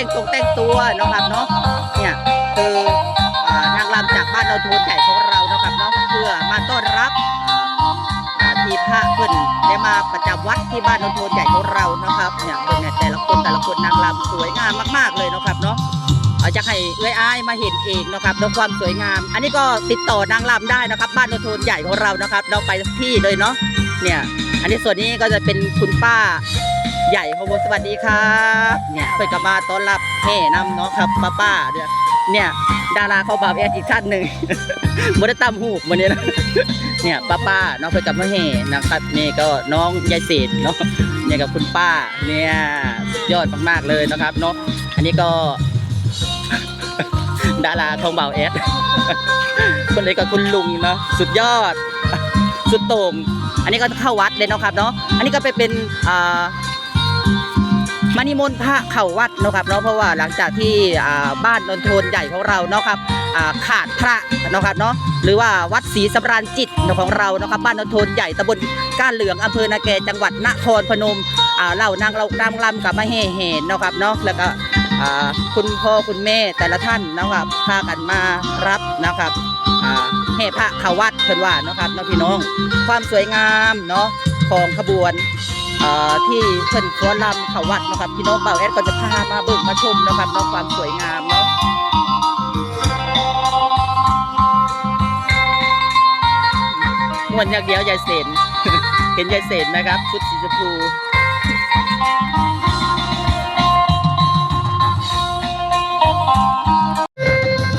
แต่งตรงแต่งตัวเนาะครับเนาะเนี่ยคืออนางรำจากบ้านเราโทนใหญ่ของเราเนาะครับเนาะเพื่อมาต้อนรับที่พระเพิ่นได้มาประจำวัดที่บ้านเราโทนใหญ่ของเรานะครับเนี่ยเพิ่นเนี่ยแต่ละคนแต่ละคนนางรำสวยงามมาก ๆเลยเนาะครับเนาะเอาจะให้เอื้อยอ้ายมาเห็นเองนะครับเนความสวยงาม อันนี้ก็ติดต่อนางรำได้นะครับ บ้านเราโทนใหญ่ของเรานะครับ เราไปที่เลยเนาะเนี่ย อันนี้ส่วนนี้ก็จะเป็นคุณป้า ใหญ่ของผมสวัสดีครับเนี่ยเพื่อนก็มาต้อนรับแห่นำเนาะครับป้าป้าเนี่ยเนี่ยดาราเขาบาวแอดอีกท่านหนึ่งมดตามหูมันเนี่ยนะเนี่ยป้าป้าๆเนาะเพื่อนกับมาแห่นะครับนี่ก็น้องยายเศษเนาะเนี่ยกับคุณป้าเนี่ยยอดมากๆเลยนะครับเนาะอันนี้ก็ ดาราของบ่าวแอดคนนี้ก็คุณลุงเนาะสุดยอดสุดโต่งอันนี้ก็เข้าวัดเลยเนาะครับเนาะ อันนี้ก็ไปเป็นอ่า มานิมนต์พระเข้าวัดเนาะครับเนาะเพราะว่าหลังจากที่บ้านนนทนใหญ่ของเราเนาะครับขาดพระเนาะครับเนาะหรือว่าวัดศรีสำราญจิตของเราเนาะครับบ้านนนทนใหญ่ตำบลก้านเหลืองอำเภอนาแกจังหวัดนครพนมอ่าเล่านางเรานางรำกับมาเฮเห็นเนาะครับเนาะแล้วก็คุณพ่อคุณแม่แต่ละท่านเนาะครับพากันมารับนะครับอ่าให้พระเข้าวัดเพิ่นว่านะครับเนาะพี่น้อง ความสวยงามเนาะของขบวน ที่เพิ่นฟ้อนรำเขาวัดนะครับพี่น้องเบาแอดก็จะพามาเบิ่งมาชมนะครับเนาะความสวยงามเนาะมวนอย่างเดียวยายเสนเห็นยายเสนไหมครับชุดสีชมพู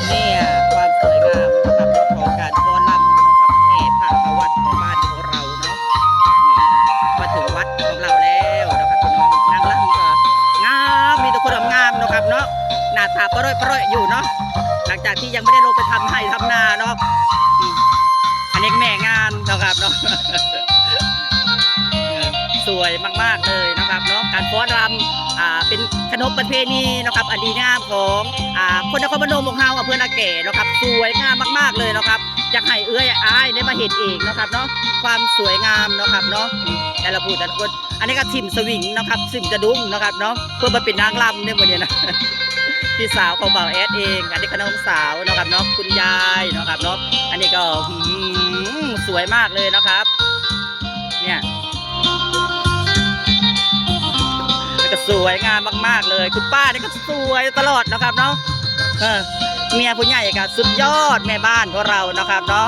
เนี่ยความสวยงามนะครับเนาของการฟ้อนรำนะครับแห่พระเขาวัดของ หน้าปร่อยปร่อยอยู่เนาะหลังจากที่ยังไม่ได้ลงไปทำไห้ทำนาเนาะอันนี้แม่งานนะครับเนาะสวยมากๆเลยนะครับเนาะการฟ้อนรำอ่าเป็นขนบประเพณีนะครับอันดีงามของอ่าคนนครพนมของเฮาอำเภอนาแก่นะครับสวยงามมากๆเลยนะครับอยากให้เอื้อยอ้ายได้มาเห็นเองนะครับเนาะความสวยงามนะครับเนาะแต่ละผู้แต่ละคนอันนี้ก็ทิมสวิงนะครับทิมจะดุ้งนะครับเนาะเพื่อมาเป็นนางรำในวันนี้นะ พี่สาวของบ่าวแอดเอง อันนี้ก็น้องสาวนะครับเนาะคุณยายนะครับเนาะอันนี้ก็สวยมากเลยนะครับ เนี่ยก็สวยงามมาก ๆ เลย คุณป้านี่ก็สวยตลอดนะครับเนาะเมียผู้ใหญ่ก็สุดยอดแม่บ้านของเรานะครับเนาะ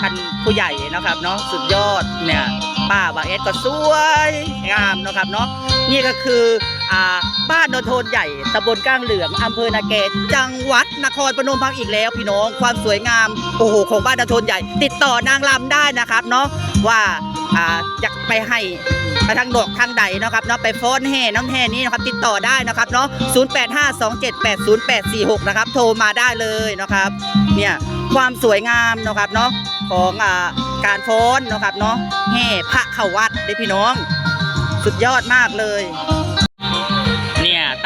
ท่านผู้ใหญ่นะครับเนาะสุดยอดเนี่ยป้าบาเอสก็สวยงามนะครับเนาะนี่ก็คือ บ้านโนนโทนใหญ่ตำบลก้างเหลืองอำเภอนาเกตจังหวัดนครพนมพังอีกแล้ว พี่น้องความสวยงามโอ้โหของบ้านโนนโทนใหญ่ ติดต่อนางรำได้นะครับเนาะว่าอ่าอยากไปให้ไปทางดอกทางใดเนาะครับเนาะไปฟ้อนแห่น้ำแห่นี้นะครับติดต่อได้นะครับเนาะ0852780846 นะครับ โทรมาได้เลยนะครับเนี่ยความสวยงามนะครับเนาะของอการฟ้อนนะครับเนาะแห่พระเข้าวัดเด้พี่น้อง สุดยอดมากเลย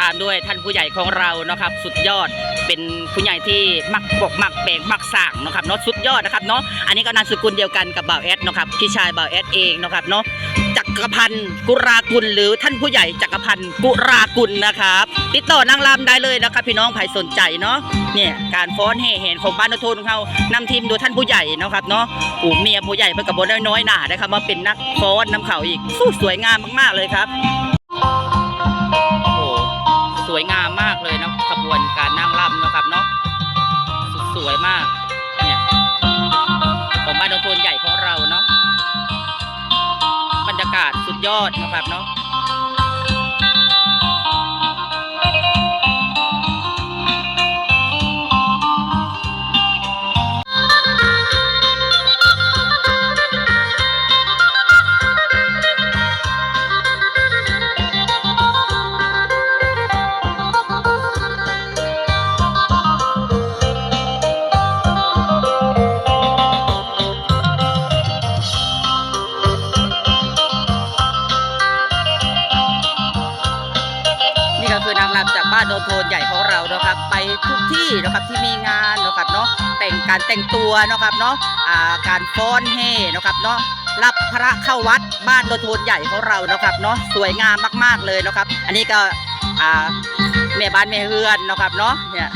ตามด้วยท่านผู้ใหญ่ของเราเนาะครับ สุดยอดเป็นผู้ใหญ่ที่มักบกมักแบ่งมักสั่งนะครับเนาะสุดยอดนะครับเนาะอันนี้ก็นามสกุลเดียวกันกับบ่าวแอดนะครับพี่ชายบ่าวแอดเองนะครับเนาะจักรพันธ์กุรากุลหรือท่านผู้ใหญ่จักรพันธ์กุรากุลนะครับ ติดต่อนางรำได้เลยนะครับพี่น้องใครสนใจเนาะเนี่ยการฟ้อนแห่แหนของบ้านนโทนเขานำทีมโดยท่านผู้ใหญ่เนาะครับเนาะอูเมียผู้ใหญ่เพิ่นกับบนน้อยๆหนาได้ครับมาเป็นนักฟ้อนน้ำเขาอีกสู้สวยงามมากๆเลยครับ ยอดนะครับเนาะ ของเราเนาะครับไปทุกที่เนาะครับที่มีงานเนาะครับเนาะแต่งการแต่งตัวเนาะครับเนาะการฟ้อนเฮเนาะครับเนาะรับพระเข้าวัดบ้านโดนโทนใหญ่ของเราเนาะครับเนาะสวยงามมากๆเลยเนาะครับ อันนี้ก็แม่บ้านแม่เฮือนเนาะครับเนาะเนี่ย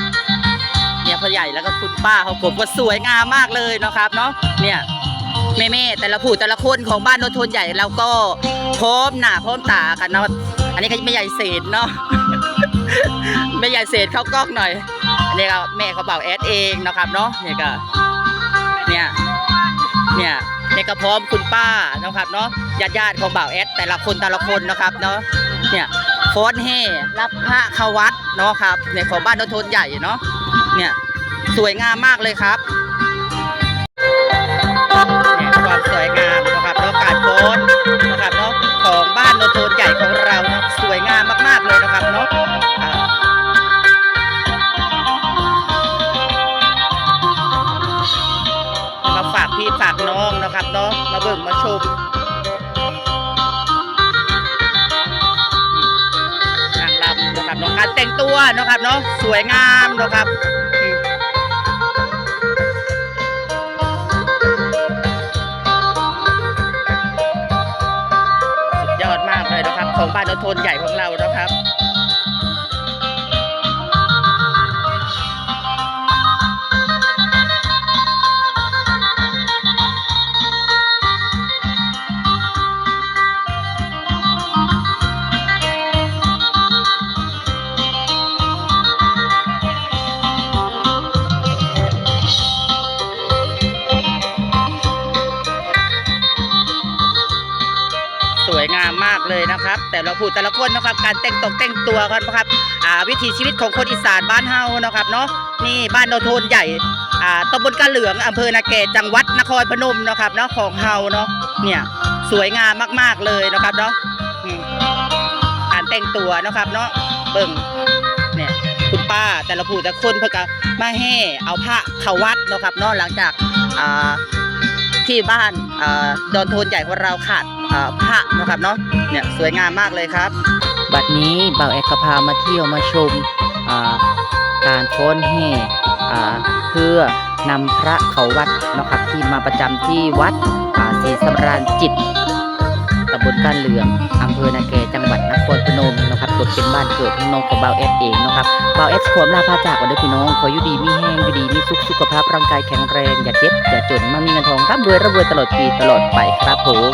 เนี่ยพ่อใหญ่แล้วก็คุณป้าเขาผมก็สวยงามมากเลยเนาะครับเนาะเนี่ยแม่แม่แต่ละผู้แต่ละคนของบ้านโนนทนใหญ่เราก็พร้อมหน้าพร้อมตากันเนาะอันนี้ก็ไม่ใหญ่เศษเนาะ ไม่ใหญ่เศษเข้ากล้องหน่อยอันนี้ก็แม่เขาเบาแอดเองนะครับเนาะเนี่ยก็เนี่ยเนี่ยในกระพร้อมคุณป้านะครับเนาะญาติญาติของบ่าวแอดแต่ละคนแต่ละคนนะครับเนาะเนี่ยฟ้อนแห่รับพระเขาวัดเนาะครับในของบ้านโนนทนใหญ่เนาะเนี่ยสวยงามมากเลยครับเนี่ยความสวยงามนะครับเนาะการฟ้อนนะครับ งานางรำนะครับเนาะการแต่งตัวนะครับเนาะสวยงามนะครับสุดยอดมากเลยนะครับ ของบ้านโนนทนใหญ่ของเรานะครับ นะครับ แต่ละผู้แต่ละคนนะครับ การแต่งตกแต่งตัวกันนะครับอ่าวิถีชีวิตของคนอีสานบ้านเฮานะครับเนาะนี่บ้านโนนโทนใหญ่อ่าตำบลกะเหลืองอำเภอนาเกตจังหวัดนครพนมนะครับเนาะของเฮาเนาะเนี่ยสวยงามมาก ๆเลยนะครับเนาะการแต่งตัวนะครับเนาะเบิ่งเนี่ยคุณป้าแต่ละผู้แต่ละคนเพื่อกมาแห่เอาพระเขาวัดนะครับเนาะหลังจากที่บ้านอดอนโทนใหญ่ของเราขาด พระนะครับเนาะเนี่ยสวยงามมากเลยครับ บัดนี้บ่าวแอดก็พามาเที่ยวมาชมการฟ้อนแห่เพื่อนำพระเขาวัดนะครับที่มาประจำที่วัดศรีสำราญจิตตำบลการเหลืองอำเภอนาแกจังหวัดนครพนมนะครับตดเป็นบ้านเกิดของน้องของบ่าวแอดเองนะครับบ่าวแอดขอลาพาจากกันเด้อพี่น้องขออยู่ดีมีแห้งอยู่ดีมีสุขสุขภาพร่างกายแข็งแรงอย่าเจ็บอย่าจนมามีเงินทองร่ำรวยร่ำรวยตลอดปีตลอดไปครับผม